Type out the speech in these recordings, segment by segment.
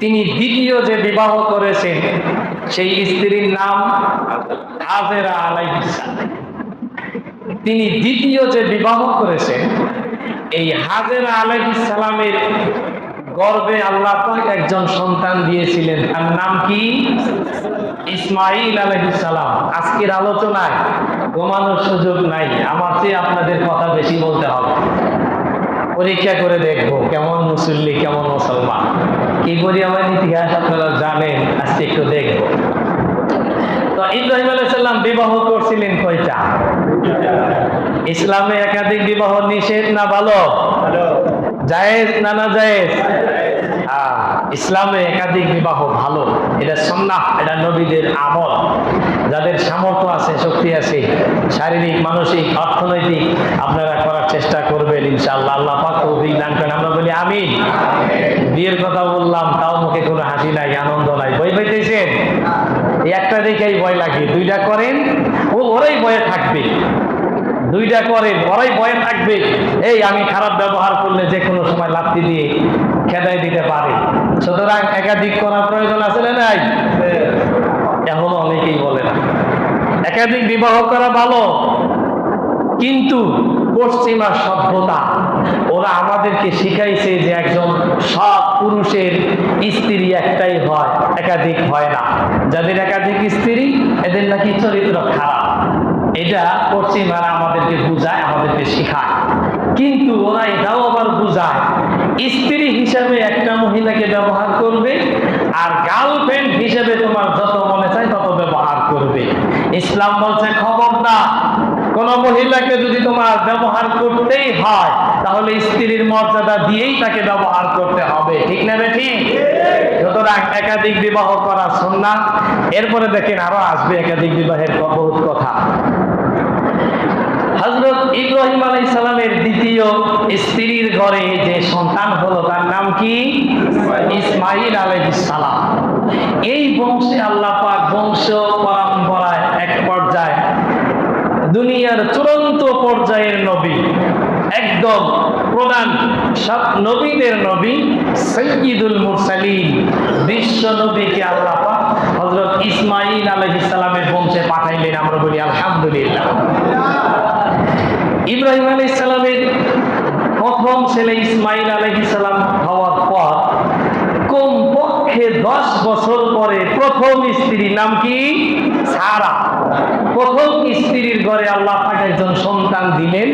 তিনি দ্বিতীয় যে বিবাহ করেছেন, সেই স্ত্রীর নাম হাজেরা আলাইহিস তিনি দ্বিতীয় যে বিবাহ করেছেন, এই হাজেরা আলাইহিস সালামের গর্বে আল্লাহ একজন সন্তান দিয়েছিলেন। তার নাম কি? ইসমাইল আলাইহিস সালাম। আজকের আলোচনায় ঘুমানোর সুযোগ নাই। আমার চেয়ে আপনাদের কথা বেশি বলতে হবে। পরীক্ষা করে দেখব, কেমন মুসল্লি, কেমন মুসলমান। কি করি আমার ইতিহাস আপনারা জানেন, আজকে একটু দেখব। তো ইব্রাহিম আলাইসাল্লাম বিবাহ করছিলেন কয়টা? ইসলামে একাধিক বিবাহ নিষেধ না ভালো? জায়েজ না না জায়েজ ইসলামে একাধিক বিবাহ ভালো। এটা সন্ন্যাহ এটা নবীদের আমল। যাদের সামর্থ্য আছে, শক্তি আছে, শারীরিক, মানসিক, অর্থনৈতিক, আপনারা করার চেষ্টা করবেন, ইনশাআল্লাহ। আল্লাহ পাক দান করেন। আমরা বলি আমিন। বিয়ের কথা বললাম, তাও মুখে কোনো হাসি নাই, আনন্দ নাই। বই পাইতেছেন? একটা দেখেই ভয় লাগে। দুইটা করেন, ও ওরাই ভয়ে থাকবে। দুইটা করেন, ওরাই ভয়ে থাকবে। এই, আমি খারাপ ব্যবহার করলে যে কোনো সময় লাত্তি দিয়ে খেদাই দিতে পারে। সুতরাং একাধিক করার প্রয়োজন আছে না নাই? এখনও অনেকেই বলে না। একাধিক বিবাহ করা ভালো, কিন্তু পশ্চিমা সভ্যতা, ওরা আমাদেরকে শিখাইছে যে একজন সব পুরুষের স্ত্রী একটাই হয়, একাধিক হয় না। যাদের একাধিক স্ত্রী, এদের নাকি চরিত্র খারাপ। এটা পশ্চিমারা আমাদেরকে বুঝায়, আমাদেরকে শেখায়। কিন্তু ওরা এটাও আবার বুঝায়, স্ত্রী হিসাবে একটা মহিলাকে ব্যবহার করবে আর গার্লফ্রেন্ড হিসেবে তোমার যত মনে চায় তত ব্যবহার করবে। ইসলাম বলছে, খবরদার, কোন মহিলাকে যদি তোমার ব্যবহার করতেই হয়, তাহলে স্ত্রীর মর্যাদা দিয়েই তাকে ব্যবহার করতে হবে। ঠিক না ঠিক সুতরাং একাধিক বিবাহ করা সন্না এরপরে দেখেন আরও আসবে একাধিক বিবাহের বহুত কথা। হজরত ইব্রাহিম আলাই সালামের দ্বিতীয় স্ত্রীর ঘরে যে সন্তান হলো, তার নাম কি? ইসমাইল আলাইহিস সালাম। এই বংশে আল্লাহ পাক বংশ পরম্পরায় এক পর্যায়ে দুনিয়ার চূড়ান্ত পর্যায়ের নবী, একদম প্রধান সব নবীদের নবী, সৈয়দুল মুরসালিন। বিশ্ব নবীকে আল্লাহ পাক হযরত ইসমাঈল আলাইহিস সালামের বংশে পাঠাইলেন, আমরা বলি আলহামদুলিল্লাহ। ইব্রাহিম আলাইহিস সালামের প্রথম ছেলে ইসমাঈল আলাইহিস সালাম হওয়ার পর কমপক্ষে দশ বছর পরে প্রথম স্ত্রীর নাম কি? সারা। প্রথম স্ত্রীর ঘরে আল্লাহ একজন সন্তান দিলেন।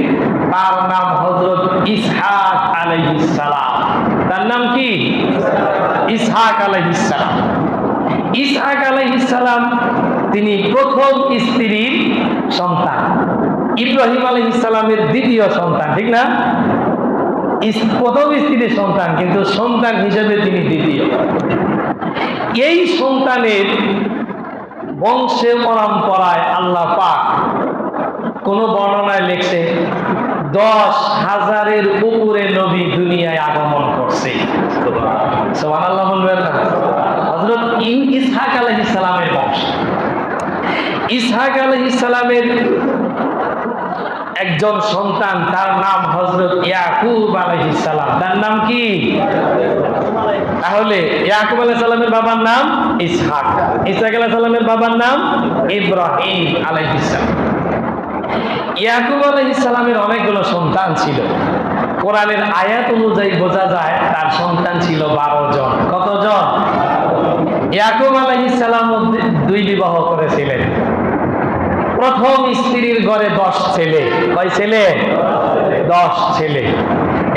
তার নাম হজরত ইসহাক আলাইহিস সালাম। তার নাম কি? ইসহাক আলাইহিস সালাম। ইসহাক আলাইহিস সালাম তিনি প্রথম স্ত্রীর সন্তান। ইব্রাহিম আলাইহিস সালামের দ্বিতীয় সন্তান, ঠিক না? প্রথম স্ত্রীর সন্তান, কিন্তু সন্তান হিসেবে তিনি দ্বিতীয়। এই সন্তানের বংশে পরম্পরায় আল্লাহ পাক কোন বর্ণনায় লেখছে, দশ হাজারের উপরে নবী দুনিয়ায় আগমন করছে। সোহান আল্লাহ বলবেন না। হজরত ইসহাক আলহিস সালামের বংশ। ইসহাক আলহিস সালামের একজন সন্তান, তার নাম হজরত ইয়াকুব সালাম। তার নাম কি? তাহলে ইয়াকুব আলাইহিস সালামের বাবার নাম ইসহাক। ইসহাক আলাইহিস সালামের বাবার নাম ইব্রাহিম আলাইহিসসালাম ইয়াকুব অনেকগুলো সন্তান ছিল। কোরআনের আয়াত অনুযায়ী বোঝা যায়, তার সন্তান ছিল বারো জন। কতজন? ইয়াকুব আলাইহিস সালাম দুই বিবাহ করেছিলেন। প্রথম স্ত্রীর ঘরে দশ ছেলে। কয় ছেলে? দশ ছেলে।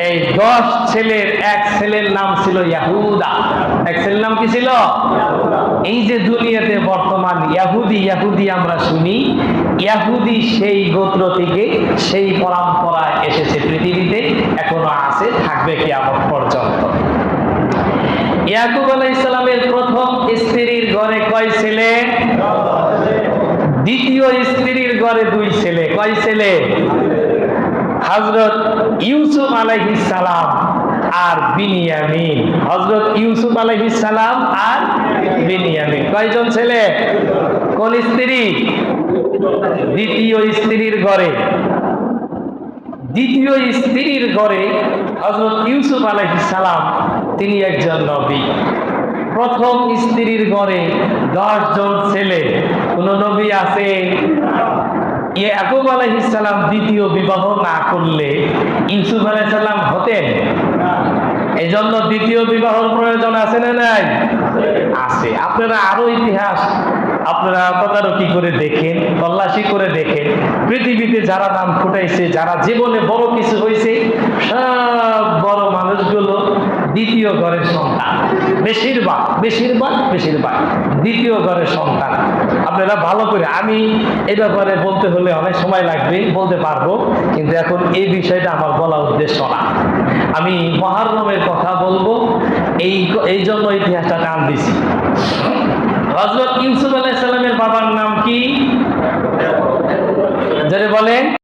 এই দশ ছেলের এক ছেলের নাম ছিল ইয়াহুদা। এক ছেলের নাম কি ছিল? এই যে দুনিয়াতে বর্তমান ইয়াহুদি ইয়াহুদি আমরা শুনি, ইয়াহুদি সেই গোত্র থেকে সেই পরম্পরায় এসেছে পৃথিবীতে, এখনও আছে, থাকবে কি আমার পর্যন্ত। ইয়াকুব আলাইহিস সালামের প্রথম স্ত্রীর ঘরে কয় ছেলে? দ্বিতীয় স্ত্রীর ঘরে দুই ছেলে। কয় ছেলে? হজরত ইউসুফ আলাইহিস সালাম আর বিনিয়ামিন। হজরত ইউসুফ আলাইহিস সালাম আর বিনিয়ামিন। কয়জন ছেলে? কোন স্ত্রী? দ্বিতীয় স্ত্রীর ঘরে। দ্বিতীয় স্ত্রীর ঘরে হজরত ইউসুফ আলাইহিস সালাম, তিনি একজন নবী। প্রথম স্ত্রীর ঘরে দশ জন ছেলে। কোন নবী আছে? ইয়াকুব দ্বিতীয় বিবাহ না করলে ইউসুফ আলাইহিসসালাম হতেন? এই জন্য দ্বিতীয় বিবাহর প্রয়োজন আছে না নাই? আছে। আপনারা আরও ইতিহাস, আপনারা তদারকি করে দেখেন, তল্লাশি করে দেখেন। পৃথিবীতে যারা নাম ফুটাইছে, যারা জীবনে বড় কিছু হয়েছে সব বড় মানুষগুলো দ্বিতীয় ঘরের সন্তান। বেশিরভাগ বেশিরভাগ বেশিরভাগ। দ্বিতীয় ঘরের সন্তান। আপনারা ভালো করে, আমি এই ব্যাপারে বলতে হলে অনেক সময় লাগবে, বলতে পারব, কিন্তু এখন এই বিষয়টা আমার বলা উদ্দেশ্য না। আমি মহারমের কথা বলব, এই এই জন্য ইতিহাসটা টান দিছি। হজরত ইউসুফ আলাইসাল্লামের বাবার নাম কি? যারা বলেন।